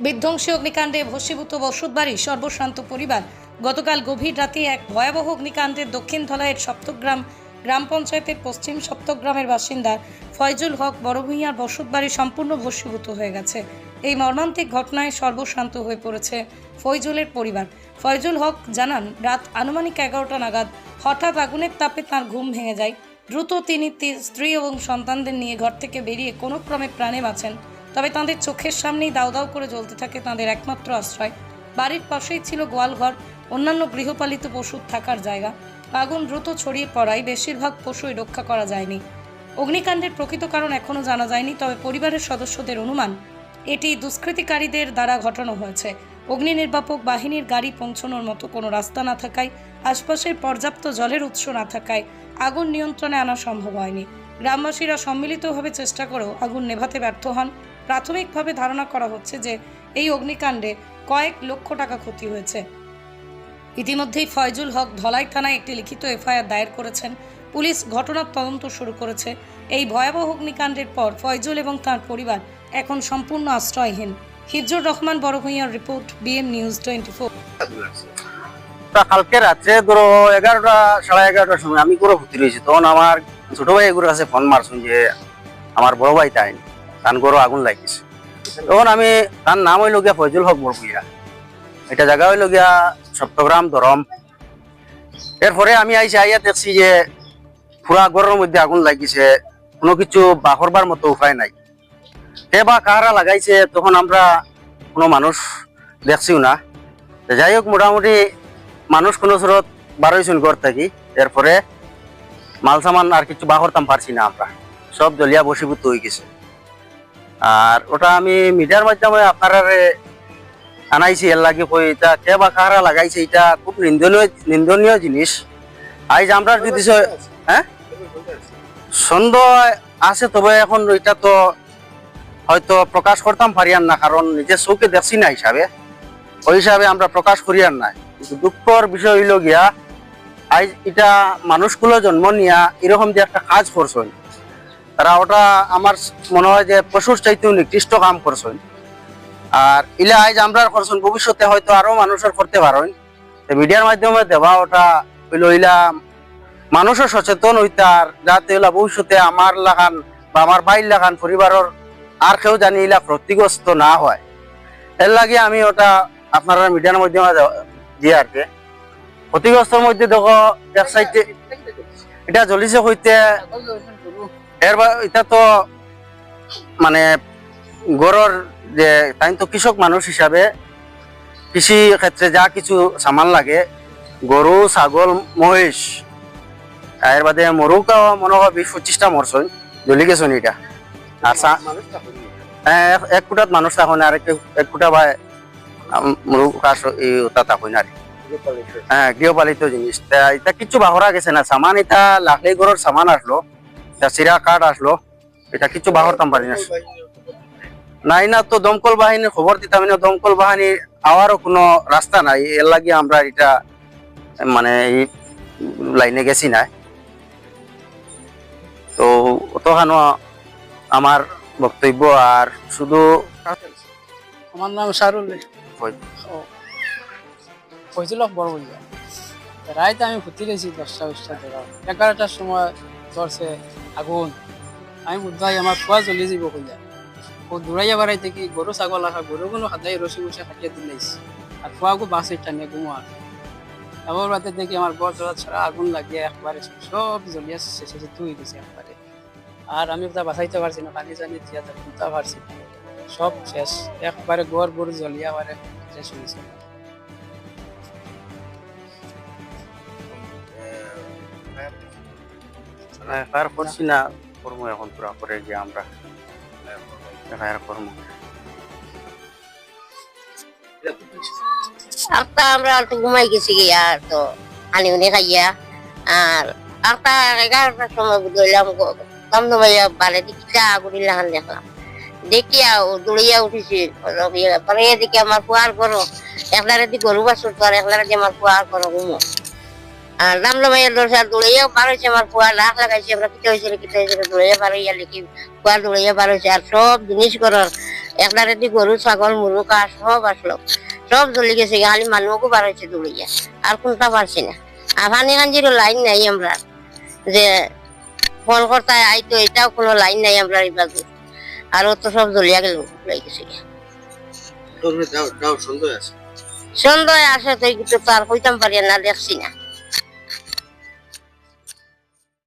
বিধ্বংসী অগ্নিকাণ্ডে ভস্মীভূত বসতবাড়ি সর্বশান্ত পরিবার। গতকাল গভীর রাতে এক ভয়াবহ অগ্নিকাণ্ডের দক্ষিণ ধলাইয়ের সপ্তগ্রাম গ্রাম পঞ্চায়েতের পশ্চিম সপ্তগ্রামের বাসিন্দা ফয়জুল হক বড়ভূঁইয়ার বসতবাড়ি সম্পূর্ণ ভস্মীভূত হয়ে গেছে। এই মর্মান্তিক ঘটনায় সর্বশান্ত হয়ে পড়েছে ফয়জুলের পরিবার। ফয়জুল হক জানান, রাত আনুমানিক এগারোটা নাগাদ হঠাৎ আগুনের তাপে তার ঘুম ভেঙে যায়। দ্রুত তিনি স্ত্রী এবং সন্তানদের নিয়ে ঘর থেকে বেরিয়ে কোনো ক্রমে প্রাণে বাঁচেন। তবে তাঁদের চোখের সামনেই দাউ দাউ করে জ্বলতে থাকে তাঁদের একমাত্র আশ্রয়। বাড়ির পাশেই ছিল গোয়ালঘর, অন্যান্য গৃহপালিত পশুর থাকার জায়গা। আগুন দ্রুত ছড়িয়ে পড়ায় বেশিরভাগ পশুই রক্ষা করা যায়নি। অগ্নিকাণ্ডের প্রকৃত কারণ এখনও জানা যায়নি, তবে পরিবারের সদস্যদের অনুমান, এটি দুষ্কৃতিকারীদের দ্বারা ঘটানো হয়েছে। অগ্নি নির্বাপক বাহিনীর গাড়ি পৌঁছানোর মতো কোনো রাস্তা না থাকায়, আশপাশের পর্যাপ্ত জলের উৎস না থাকায় আগুন নিয়ন্ত্রণে আনা সম্ভব হয়নি। গ্রামবাসীরা সম্মিলিতভাবে চেষ্টা করেও আগুন নেভাতে ব্যর্থ হন। প্রাথমিকভাবে ধারণা করা হচ্ছে যে এই অগ্নিকাণ্ডে কয়েক লক্ষ টাকা ক্ষতি হয়েছে। ইতিমধ্যেই ফয়জুল হক ধলাই থানায় একটি লিখিত এফআইআর দায়ের করেছেন। পুলিশ ঘটনার তদন্ত শুরু করেছে। এই ভয়াবহ অগ্নিকাণ্ডের পর ফয়জুল এবং তার পরিবার এখন সম্পূর্ণ আশ্রয়হীন। হিজুর Rahman বড়ভূঁইয়ার report, BM news twenty four. কালকে রাত্রে ধরো এগারোটা, সাড়ে এগারোটার সময় আমি করে ভর্তি রয়েছি। তখন আমার ছোট ভাই এগুলোর কাছে ফোন মারছুন যে আমার বড় ভাই তাই তান গরু আগুন লাগিছে। তখন আমি, তার নাম হইল গিয়া ফয়জুল হক বরপুইয়া এটা জায়গা হইল গিয়া সপ্তগ্রাম দরম এরপরে আমি আইসি, আইয়া দেখছি যে পুরা গরের মধ্যে আগুন লাগিছে, কোনো কিছু বাহরবার মতো উপায় নাই। কে বা কারা লাগাইছে, তখন আমরা কোনো মানুষ দেখছিও না। যাই হোক, মোটামুটি মানুষ কোনো স্রোত বারোইছুন ঘর থাকি। এরপরে মাল সামান আর কিছু বাহরতাম পারছি না আমরা। সব জলিয়া বসীভূত হয়ে গেছে। আর ওটা আমি মিডিয়ার মাধ্যমে আপনারা আনাইছি, এর লাগে এটা কে বা কারা লাগাইছে এটা খুব নিন্দনীয় নিন্দনীয় জিনিস। আজ আমরা যদি হ্যাঁ? সন্দেহ আছে, তবে এখন এটা তো হয়তো প্রকাশ করতাম পারিয়ান না, কারণ নিজের চৌকে দেখছি না হিসাবে। ওই হিসাবে আমরা প্রকাশ করিয়ার নাই দুঃখর বিষয় হইল গিয়া, আজ এটা মানুষগুলো জন্ম নিয়া এরকম যে একটা কাজ করছেন। তারা ওটা আমার মনে হয় যে পশুর চাইতেও নিকৃষ্ট কাম করছেন। আর ইলা আজ আমরা করছেন, ভবিষ্যতে হয়তো আরও মানুষের করতে পারেন। মিডিয়ার মাধ্যমে দেওয়া ওটা ইলা মানুষও সচেতন হইতার যাতে হইলা ভবিষ্যতে আমার লাগান বা আমার বাইর লাগান পরিবারের আর কেউ জানি ইলা ক্ষতিগ্রস্ত না হয়। এর লাগে আমি ওটা আপনারা মিডিয়ার মাধ্যমে দিয়ে আর কি। ক্ষতিগ্রস্তর মধ্যে দেখো এক সাইডে এটা জ্বলিছে হইতে এর এটা তো মানে গড়র যে তাই তো কৃষক মানুষ হিসাবে কৃষি ক্ষেত্রে যা কিছু সামান লাগে গরু ছাগল মহিষ এর বাদে মরুকাও মনে হয় বিশ পঁচিশটা মরছই জ্বলি গেছন এটা। আর হ্যাঁ, এক- ফুটাত মানুষ তখন আর এক ফুটা বা মুরু কাশ ওটা তখন আর হ্যাঁ গৃহপালিত জিনিস। এটা কিছু বাহরা গেছে না। সামান এটা লাকড়ি ঘরের সামান আসলো। তা চিরা কাঠ আসলো। এটা কিছু বাহরতাম পারি না নাই না তো দমকল বাহিনীর খবর দিতাম না। দমকল বাহিনী আওয়ারও কোনো রাস্তা নাই। এর লাগে আমরা এটা মানে এই লাইনে গেছি না। তো অতখানো আমার বক্তব্য আর শুধু আমার নাম ওই- ফৈজুল বড় রাইতে আমি ঘুরতে গেছি দশটা থেকে এগারোটার সময় ধরছে আগুন। আমি বুধবাই আমার খোয়া জ্বলি যাব কইয়া ও দৌড়াইয়া বাড়াইতে কি গরু ছাগল আসা গরুগুলো হাতাই রসি বসে হাঁটিয়ে দিলাইছি আর খোয়াগু বাসে টানে ঘুমা আবার রাতে দেখি আমার বর জলা ছাড়া আগুন লাগিয়ে একবারে সব জ্বলিয়া শেষে তুই দিছে একবারে আর আমি তা বাঁচাইতে পারছি না পানি জানি দিয়া তা পারছি। সব শেষ একবারে গোর গরু জ্বলিয়া বারে শেষ হয়েছে ফায়ার করছি না এখন করে গিয়ে আমরা ফায়ার ঘুমাই গেছি গিয়া তো আনি উনি খাইয়া আর একটা এগারোটার সময় বুঝলাম বারে দিকে আগুনি লাগান দেখলাম দেখিয়া দৌড়িয়া উঠেছি পরে দেখি আমার কুয়ার করো একলারে দি গরু বাসুর আর একলারে দি আমার কুয়ার করো ঘুমো আর দমদমাইয়া দৌড়ছে আর দৌড়িয়া বার হয়েছে আমার কুয়া লাখ লাগাইছে আমরা কিতে হয়েছিল কিতে হয়েছিল দৌড়িয়া বার হইয়া লিখি কুয়া দৌড়িয়া বার হয়েছে। আর সব জিনিস করার একদারেটি গরু ছাগল মুরুকা সব আসলো। সব জ্বলি গেছে খালি মানুহকো বার হয়েছে দৌড়িয়া আর কোনটা পারছি না। আর পানি কাঞ্জিরও লাইন নাই আমরা। যে ফোন করতে আইতো এটাও কোনো লাইন নাই আমরা এই বাজু। আর ও তো সব জ্বলিয়া গেল গেছে। সন্দেহ আসে। তো তার কইতাম পারি না দেখছি না।